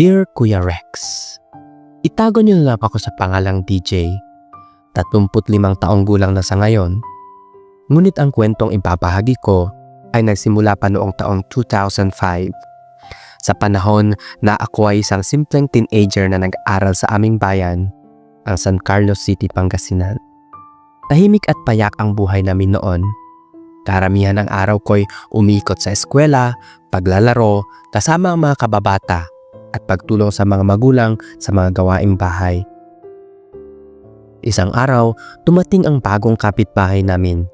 Dear Kuya Rex, Itago niyo na lang ako sa pangalang DJ. 35 taong gulang na sa ngayon. Ngunit ang kwentong ibabahagi ko ay nagsimula pa noong taong 2005. Sa panahon na ako ay isang simpleng teenager na nag-aral sa aming bayan, ang San Carlos City, Pangasinan. Tahimik at payak ang buhay namin noon. Karamihan ng araw ko'y umikot sa eskwela, paglalaro, kasama ang mga kababata at pagtulong sa mga magulang sa mga gawaing bahay. Isang araw, tumating ang bagong kapitbahay namin.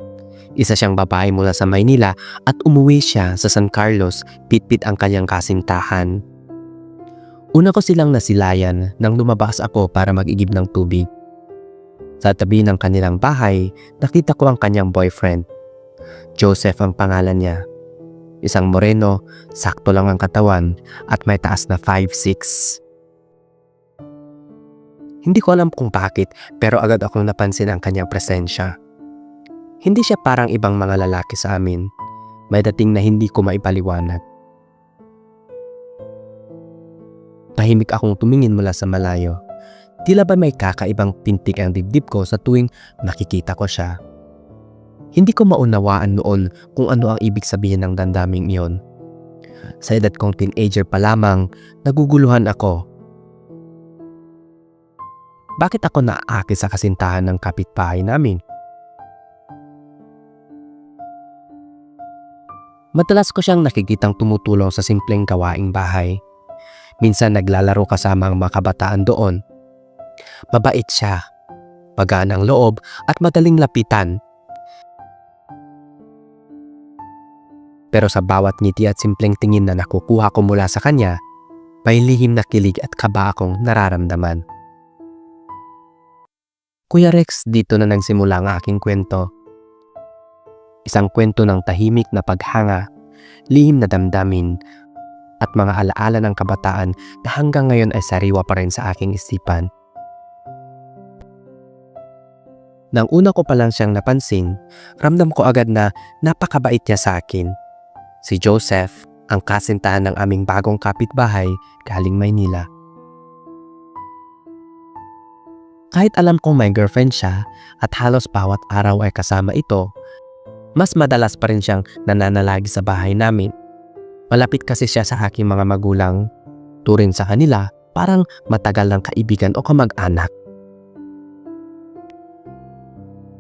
Isa siyang babae mula sa Maynila at umuwi siya sa San Carlos, pitpit ang kanyang kasintahan. Una ko silang nasilayan nang lumabas ako para mag-igib ng tubig. Sa tabi ng kanilang bahay, nakita ko ang kanyang boyfriend. Joseph ang pangalan niya. Isang moreno, sakto lang ang katawan at may taas na 5'6". Hindi ko alam kung bakit pero agad akong napansin ang kanyang presensya. Hindi siya parang ibang mga lalaki sa amin. May dating na hindi ko maipaliwanag. Tahimik akong tumingin mula sa malayo. Tila ba may kakaibang pintig ang dibdib ko sa tuwing nakikita ko siya. Hindi ko maunawaan noon kung ano ang ibig sabihin ng dandaming iyon. Sa edad kong teenager pa lamang, naguguluhan ako. Bakit ako naaaki sa kasintahan ng kapitbahay namin? Madalas ko siyang nakikitang tumutulong sa simpleng gawaing bahay. Minsan naglalaro kasama ang mga kabataan doon. Mabait siya, pagaan ang loob at madaling lapitan. Pero sa bawat ngiti at simpleng tingin na nakukuha ko mula sa kanya, may lihim na kilig at kaba akong nararamdaman. Kuya Rex, dito na nagsimula ang aking kwento. Isang kwento ng tahimik na paghanga, lihim na damdamin, at mga alaala ng kabataan na hanggang ngayon ay sariwa pa rin sa aking isipan. Nang una ko pa lang siyang napansin, ramdam ko agad na napakabait niya sa akin. Si Joseph, ang kasintahan ng aming bagong kapitbahay galing Maynila. Kahit alam kong may girlfriend siya at halos bawat araw ay kasama ito, mas madalas pa rin siyang nananalagi sa bahay namin. Malapit kasi siya sa aking mga magulang. Turin sa kanila, parang matagal ng kaibigan o kamag-anak.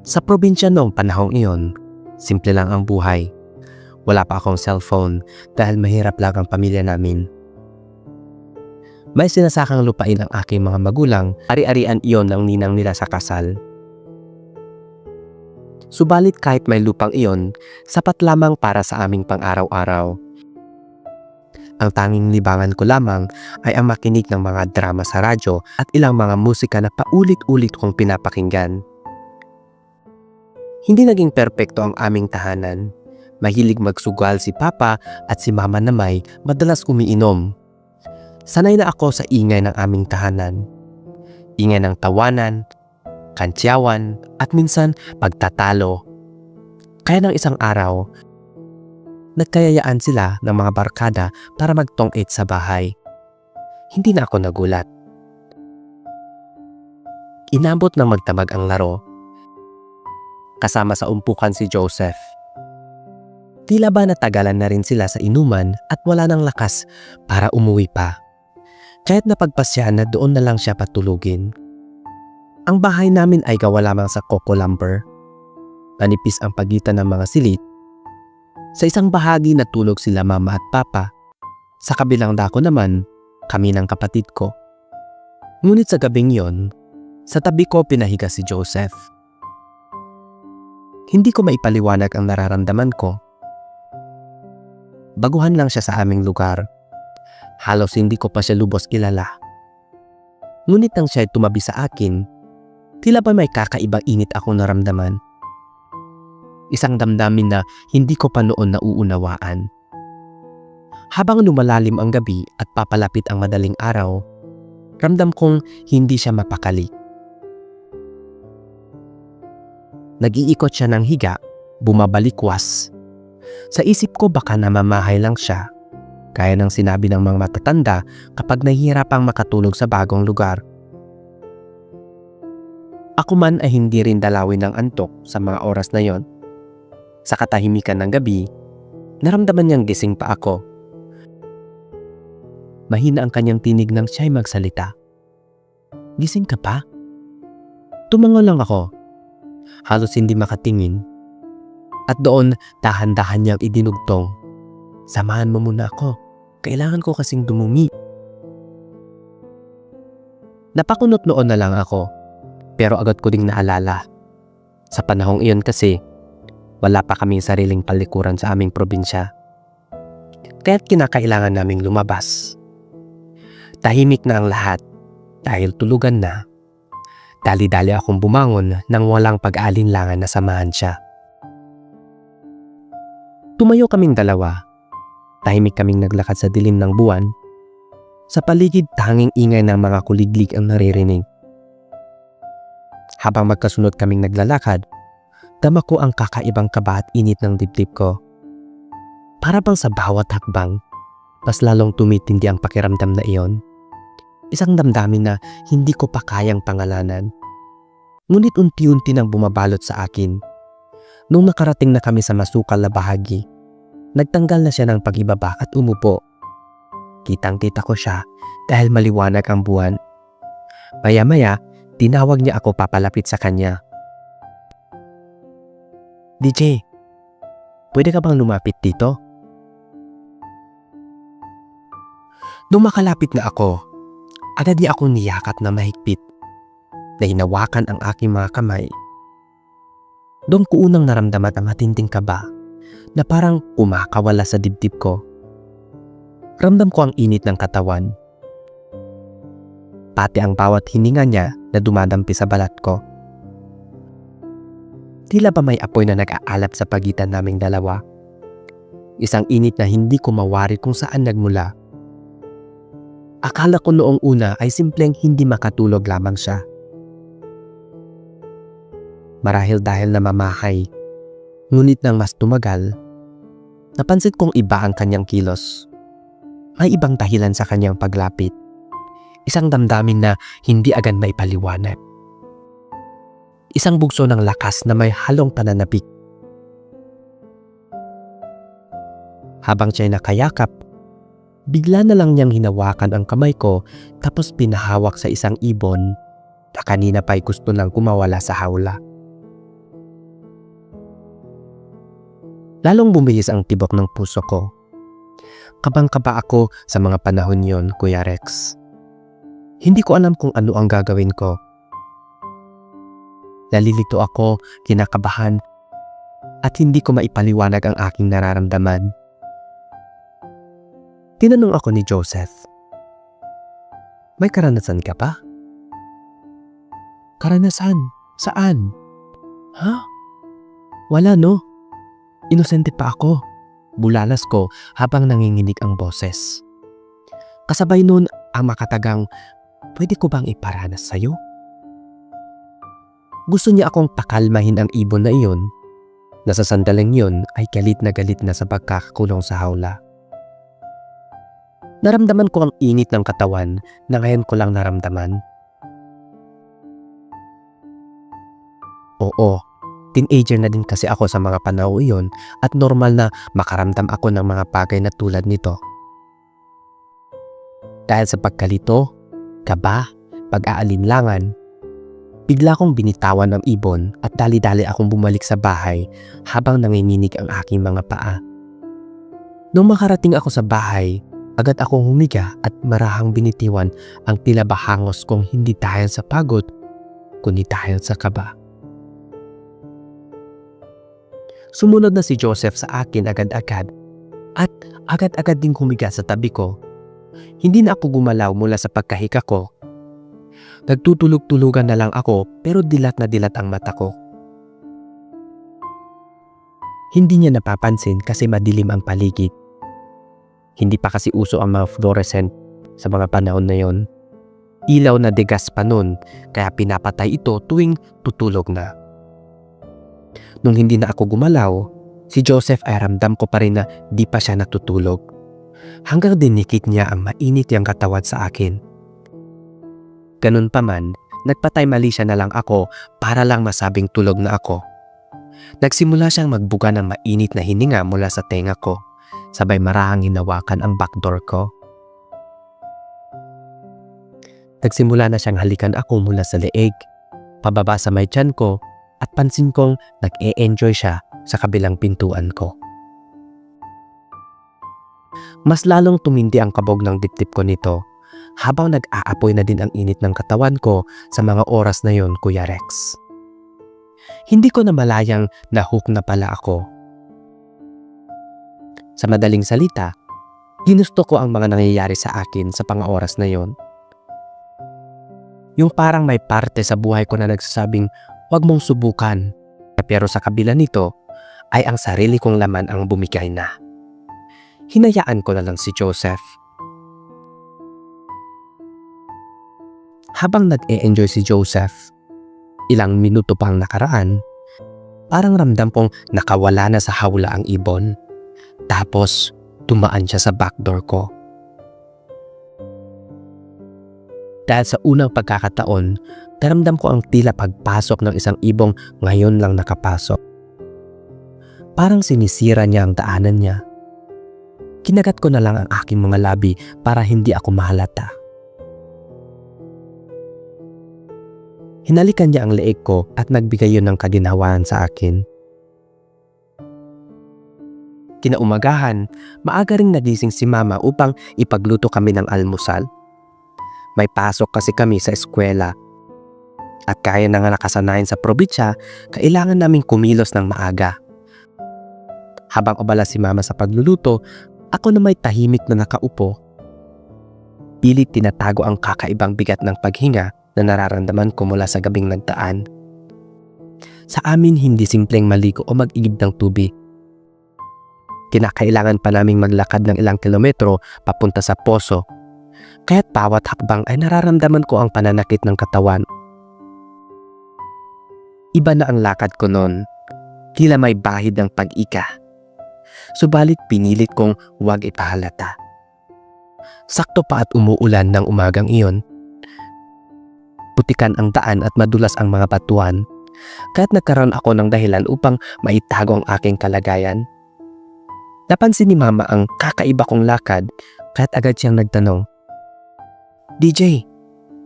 Sa probinsya noong panahong iyon, simple lang ang buhay. Wala pa akong cellphone dahil mahirap lang ang pamilya namin. May sinasakang lupain ang aking mga magulang, ari-arian iyon ng ninang nila sa kasal. Subalit kahit may lupang iyon, sapat lamang para sa aming pang-araw-araw. Ang tanging libangan ko lamang ay ang makinig ng mga drama sa radyo at ilang mga musika na paulit-ulit kong pinapakinggan. Hindi naging perpekto ang aming tahanan. Mahilig magsugal si Papa at si Mama na may madalas umiinom. Sanay na ako sa ingay ng aming tahanan. Ingay ng tawanan, kantyawan, at minsan pagtatalo. Kaya ng isang araw, nagkayayaan sila ng mga barkada para magtong-it sa bahay. Hindi na ako nagulat. Inabot ng magtamag ang laro. Kasama sa umpukan si Joseph. Tila ba natagalan na rin sila sa inuman at wala ng lakas para umuwi pa. Kahit napagpasyahan na doon na lang siya patulugin. Ang bahay namin ay gawa lamang sa coco lumber. Manipis ang pagitan ng mga silit. Sa isang bahagi natulog sila mama at papa. Sa kabilang dako naman, kami ng kapatid ko. Ngunit sa gabing yon, sa tabi ko pinahiga si Joseph. Hindi ko maipaliwanag ang nararamdaman ko. Baguhan lang siya sa aming lugar. Halos hindi ko pa siya lubos kilala. Ngunit nang siya tumabi sa akin, tila ba may kakaibang init akong naramdaman. Isang damdamin na hindi ko pa noon nauunawaan. Habang lumalalim ang gabi at papalapit ang madaling araw, ramdam kong hindi siya mapakali. Nag-iikot siya ng higa, bumabalikwas. Sa isip ko baka namamahay lang siya. Gaya ng sinabi ng mga matatanda kapag nahihirapang makatulog sa bagong lugar. Ako man ay hindi rin dalawin ng antok sa mga oras na yon. Sa katahimikan ng gabi, naramdaman niyang gising pa ako. Mahina ang kanyang tinig nang siya'y magsalita. Gising ka pa? Tumango lang ako. Halos hindi makatingin. At doon, dahan-dahan niyang idinugtong. Samahan mo muna ako. Kailangan ko kasing dumumi. Napakunot noon na lang ako. Pero agad ko ding naalala. Sa panahong iyon kasi, wala pa kaming sariling palikuran sa aming probinsya. Kaya't kinakailangan naming lumabas. Tahimik na ang lahat dahil tulugan na. Dali-dali akong bumangon nang walang pag-alinlangan na samahan siya. Tumayo kaming dalawa. Tahimik kaming naglakad sa dilim ng buwan. Sa paligid tanging ingay ng mga kuliglig ang naririnig. Habang magkasunod kaming naglalakad, dama ko ang kakaibang kaba at init ng dibdib ko. Para bang sa bawat hakbang, mas lalong tumitindi ang pakiramdam na iyon. Isang damdamin na hindi ko pa kayang pangalanan. Ngunit unti-unti nang bumabalot sa akin. Nung nakarating na kami sa masukal na bahagi, nagtanggal na siya ng pagibaba at umupo. Kitang-kita ko siya dahil maliwanag ang buwan. Maya-maya, tinawag niya ako papalapit sa kanya. DJ, pwede ka bang lumapit dito? Nung makalapit na ako, agad niya akong niyakap na mahigpit na hinawakan ang aking mga kamay. Doon ko unang naramdaman ang matinding kaba na parang umakawala sa dibdib ko. Ramdam ko ang init ng katawan. Pati ang bawat hininga niya na dumadampi sa balat ko. Tila ba may apoy na nag-aalap sa pagitan naming dalawa? Isang init na hindi ko mawari kung saan nagmula. Akala ko noong una ay simpleng hindi makatulog lamang siya. Marahil dahil namamahay. Ngunit nang mas tumagal, napansin kong iba ang kanyang kilos. May ibang dahilan sa kanyang paglapit. Isang damdamin na hindi agad may paliwanag. Isang bugso ng lakas na may halong pananabik. Habang siya'y nakayakap, bigla na lang niyang hinawakan ang kamay ko tapos pinahawak sa isang ibon na kanina pa'y gusto nang kumawala sa hawla. Lalong bumilis ang tibok ng puso ko. Kabang-kaba ako sa mga panahon yon, Kuya Rex. Hindi ko alam kung ano ang gagawin ko. Nalilito ako, kinakabahan, at hindi ko maipaliwanag ang aking nararamdaman. Tinanong ako ni Joseph, May karanasan ka pa? Karanasan? Saan? Ha? Wala no. Inosente pa ako. Bulalas ko habang nanginginig ang boses. Kasabay nun ang makatagang, pwede ko bang iparanas sa'yo? Gusto niya akong pakalmahin ang ibon na iyon na sa sandaling yun ay galit na galit na sa pagkakakulong sa hawla. Naramdaman ko ang init ng katawan na ngayon ko lang naramdaman. Oo, teenager na din kasi ako sa mga panahon iyon at normal na makaramdam ako ng mga bagay na tulad nito. Dahil sa pagkalito, kaba, pag-aalinlangan, bigla kong binitawan ang ibon at dali-dali akong bumalik sa bahay habang nanginginig ang aking mga paa. Nung makarating ako sa bahay, agad akong humiga at marahang binitiwan ang tila bahangos kong hindi dahil sa pagod, kundi dahil sa kaba. Sumunod na si Joseph sa akin agad-agad at agad-agad ding humiga sa tabi ko. Hindi na ako gumalaw mula sa pagkahika ko. Nagtutulog-tulugan na lang ako pero dilat na dilat ang mata ko. Hindi niya napapansin kasi madilim ang paligid. Hindi pa kasi uso ang mga fluorescent sa mga panahon na yon. Ilaw na degas pa nun kaya pinapatay ito tuwing tutulog na. Nung hindi na ako gumalaw, si Joseph ay ramdam ko pa rin na di pa siya natutulog. hanggang dinikit niya ang mainit niyang katawan sa akin. Ganun pa man, nagpatay mali siya na lang ako para lang masabing tulog na ako. Nagsimula siyang magbuga ng mainit na hininga mula sa tenga ko, sabay marahang hinawakan ang backdoor ko. Nagsimula na siyang halikan ako mula sa leeg, pababa sa may tiyan ko at pansin kong nag-e-enjoy siya sa kabilang pintuan ko. Mas lalong tumindi ang kabog ng dibdib ko nito habang nag-aapoy na din ang init ng katawan ko sa mga oras na yon, Kuya Rex. Hindi ko na malayang nahook na pala ako. Sa madaling salita, ginusto ko ang mga nangyayari sa akin sa pang oras na yon. Yung parang may parte sa buhay ko na nagsasabing huwag mong subukan. Pero sa kabila nito ay ang sarili kong laman ang bumigay na. Hinayaan ko na lang si Joseph. Habang nag-e-enjoy si Joseph, ilang minuto pang nakaraan, parang ramdam kong nakawala na sa hawla ang ibon. Tapos, tumaan siya sa backdoor ko. Dahil sa unang pagkakataon, naramdam ko ang tila pagpasok ng isang ibong ngayon lang nakapasok. Parang sinisira niya ang daanan niya. Kinagat ko na lang ang aking mga labi para hindi ako mahalata. Hinalikan niya ang leeg ko at nagbigay yun ng kaginhawaan sa akin. Kinaumagahan, maaga ring nagising si mama upang ipagluto kami ng almusal. May pasok kasi kami sa eskwela. At kaya na nga nakasanayan sa probinsya, kailangan naming kumilos ng maaga. Habang abala si mama sa pagluluto, ako na may tahimik na nakaupo. Pilit tinatago ang kakaibang bigat ng paghinga na nararamdaman ko mula sa gabing nagdaan. Sa amin hindi simpleng maligo o mag-igib ng tubig. Kinakailangan pa naming maglakad ng ilang kilometro papunta sa poso kaya't bawat hakbang ay nararamdaman ko ang pananakit ng katawan. Iba na ang lakad ko noon, tila may bahid ng pag-ika. Subalit pinilit kong huwag ipahalata. Sakto pa at umuulan ng umagang iyon. Putikan ang daan at madulas ang mga batuan, kaya't nagkaroon ako ng dahilan upang maitago ang aking kalagayan. Napansin ni Mama ang kakaiba kong lakad, kaya't agad siyang nagtanong, DJ,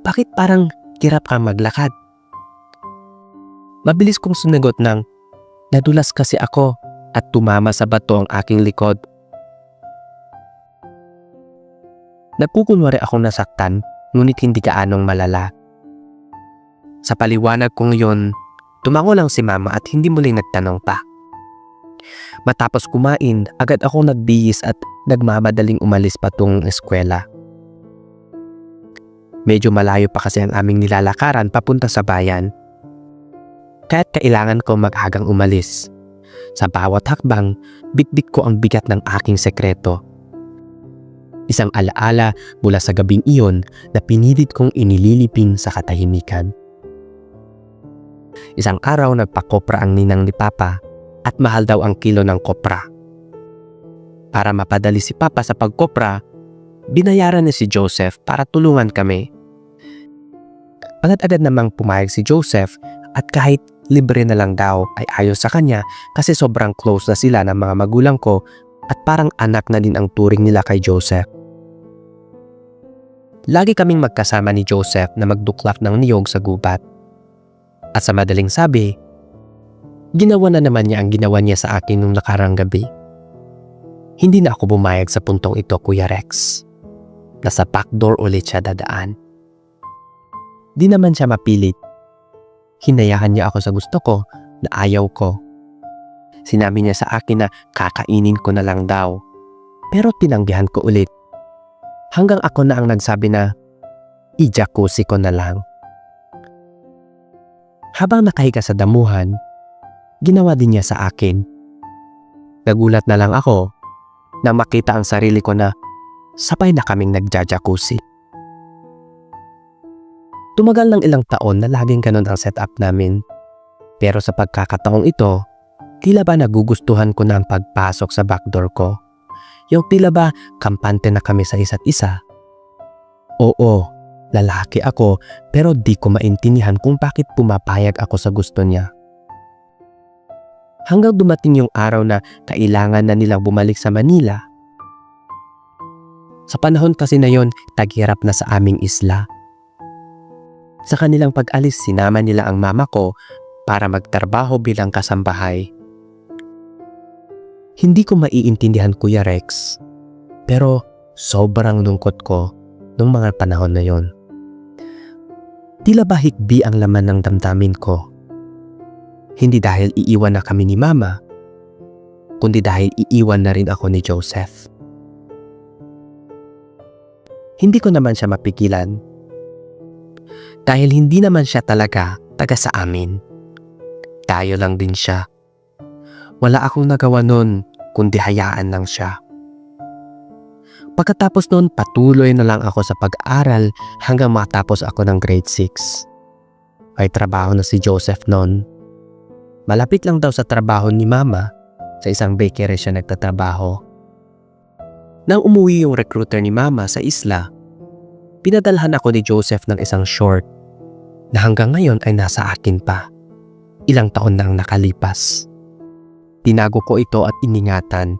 bakit parang hirap kang maglakad? Mabilis kong sumagot ng, nadulas kasi ako at tumama sa bato ang aking likod. Nagkukunwari akong nasaktan, ngunit hindi kaanong malala. Sa paliwanag kong yun, tumango lang si mama at hindi muling nagtanong pa. Matapos kumain, agad akong nagbihis at nagmamadaling umalis patungong eskwela. Medyo malayo pa kasi ang aming nilalakaran papunta sa bayan. Kaya't kailangan ko mag-agang umalis. Sa bawat hakbang, bitbit ko ang bigat ng aking sekreto. Isang alaala mula sa gabing iyon na pinilit kong inililiping sa katahimikan. Isang araw nagpakopra ang ninang ni Papa at mahal daw ang kilo ng kopra. Para mapadali si Papa sa pagkopra, binayaran ni si Joseph para tulungan kami. Agad-agad namang pumayag si Joseph at kahit libre na lang daw ay ayos sa kanya kasi sobrang close na sila ng mga magulang ko at parang anak na din ang turing nila kay Joseph. Lagi kaming magkasama ni Joseph na magduklak ng niyog sa gubat. At sa madaling sabi, ginawa na naman niya ang ginawa niya sa akin nung nakarang gabi. Hindi na ako bumayag sa puntong ito, Kuya Rex. Nasa backdoor ulit siya dadaan. Di naman siya mapilit. Hinayahan niya ako sa gusto ko na ayaw ko. Sinabi niya sa akin na kakainin ko na lang daw. Pero tinanggihan ko ulit. Hanggang ako na ang nagsabi na i-jacuzzi ko na lang. Habang nakahiga sa damuhan, ginawa din niya sa akin. Nagulat na lang ako nang makita ang sarili ko na sabay na kaming nagja-jacuzzi. Tumagal ng ilang taon na laging ganun ang setup namin. Pero sa pagkakataong ito, tila ba nagugustuhan ko na ang pagpasok sa backdoor ko. Yung tila ba kampante na kami sa isa't isa. Oo, lalaki ako pero di ko maintindihan kung bakit pumapayag ako sa gusto niya. Hanggang dumating yung araw na kailangan na nilang bumalik sa Manila. Sa panahon kasi na yon, taghirap na sa aming isla. Sa kanilang pag-alis, sinama nila ang mama ko para magtrabaho bilang kasambahay. Hindi ko maiintindihan Kuya Rex, pero sobrang lungkot ko nung mga panahon na yon. Tila ba hikbi ang laman ng damdamin ko. Hindi dahil iiwan na kami ni Mama, kundi dahil iiwan na rin ako ni Joseph. Hindi ko naman siya mapigilan. Dahil hindi naman siya talaga taga sa amin. Tayo lang din siya. Wala akong nagawa nun, kundi hayaan lang siya. Pagkatapos noon, patuloy na lang ako sa pag-aral hanggang matapos ako ng grade 6. May trabaho na si Joseph noon. Malapit lang daw sa trabaho ni Mama, sa isang bakery siya nagtatrabaho. Nang umuwi yung recruiter ni Mama sa isla, pinadalhan ako ni Joseph ng isang short na hanggang ngayon ay nasa akin pa. Ilang taon nang nakalipas. Tinago ko ito at iningatan.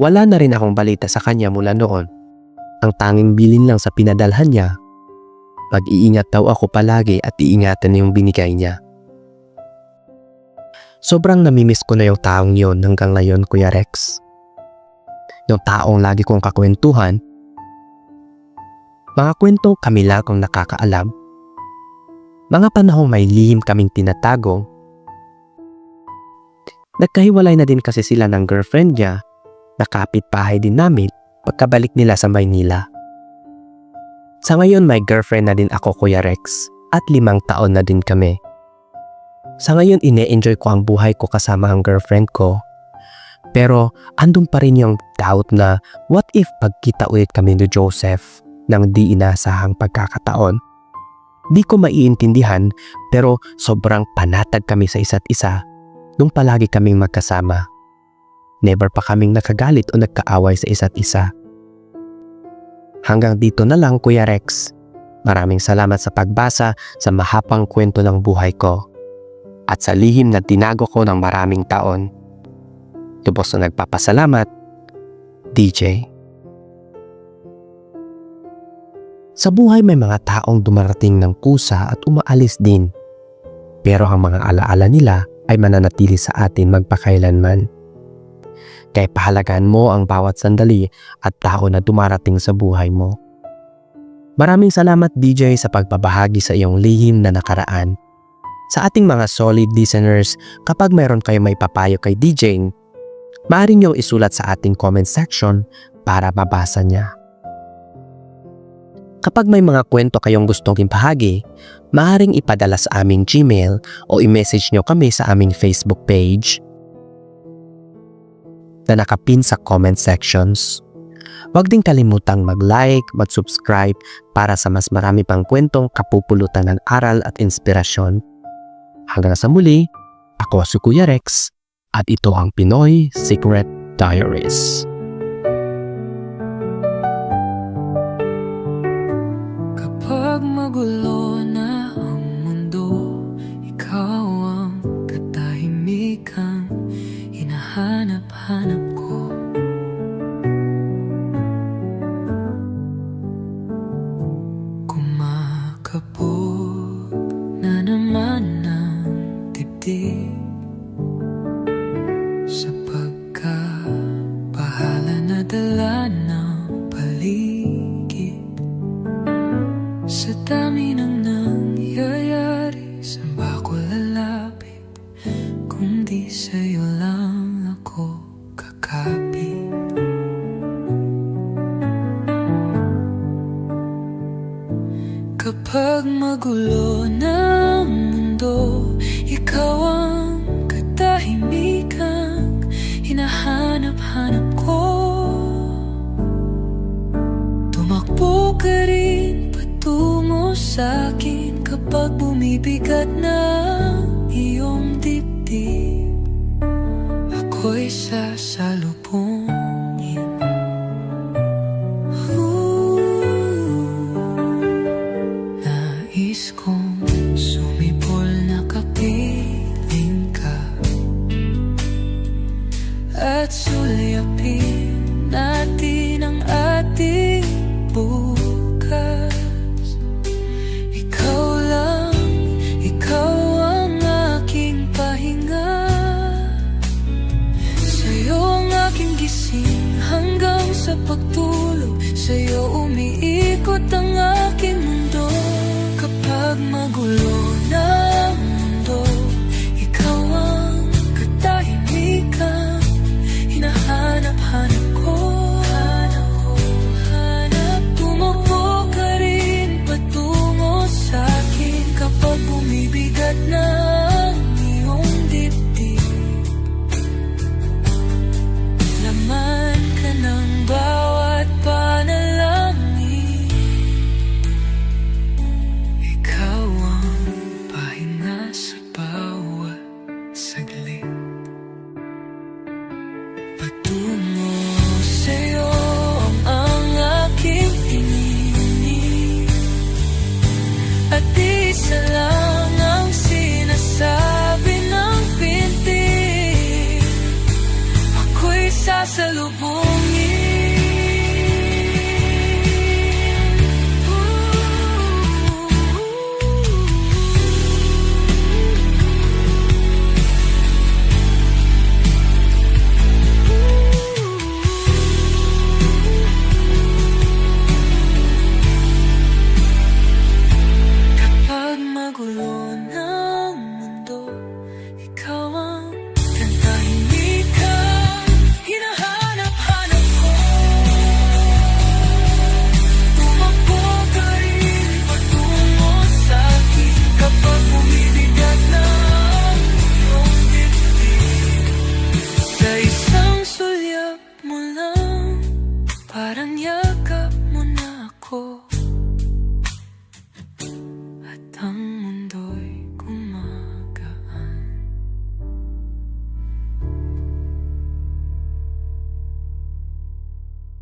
Wala na rin akong balita sa kanya mula noon. Ang tanging bilin lang sa pinadalhan niya, mag-iingat daw ako palagi at iingatan yung binigay niya. Sobrang namimiss ko na yung taong yon hanggang ngayon, Kuya Rex. Yung taong lagi kong kakwentuhan, mga kwentong kami lang ang nakakaalam, mga panahong may lihim kaming tinatago, Nagkahiwalay na din kasi sila ng girlfriend niya na kapitbahay din namin pagkabalik nila sa Maynila. Sa ngayon may girlfriend na din ako Kuya Rex at limang taon na din kami. Sa ngayon ine-enjoy ko ang buhay ko kasama ang girlfriend ko. Pero andun pa rin yung doubt na what if pagkita ulit kami ni Joseph ng di inasahang pagkakataon. Di ko maiintindihan pero sobrang panatag kami sa isa't isa nung palagi kaming magkasama. Never pa kaming nakagalit o nagkaaway sa isa't isa. Hanggang dito na lang Kuya Rex. Maraming salamat sa pagbasa sa mahapang kwento ng buhay ko at sa lihim na tinago ko ng maraming taon. Lubos na nagpapasalamat, DJ. Sa buhay may mga taong dumarating ng kusa at umaalis din. Pero ang mga alaala nila ay mananatili sa atin magpakailanman. Kaya pahalagaan mo ang bawat sandali at tao na dumarating sa buhay mo. Maraming salamat DJ sa pagbabahagi sa iyong lihim na nakaraan. Sa ating mga solid listeners, kapag mayroon kayo may papayo kay DJ, maaari niyong isulat sa ating comment section para mabasa niya. Kapag may mga kwento kayong gustong impahagi, maaaring ipadala sa aming Gmail o i-message nyo kami sa aming Facebook page na nakapin sa comment sections. Huwag ding kalimutang mag-like, mag-subscribe para sa mas marami pang kwentong kapupulutan ng aral at inspirasyon. Hanggang sa muli, ako si Kuya Rex at ito ang Pinoy Secret Diaries. Kapag magulo bumibigat na iyong dibdib. Ako'y ako'y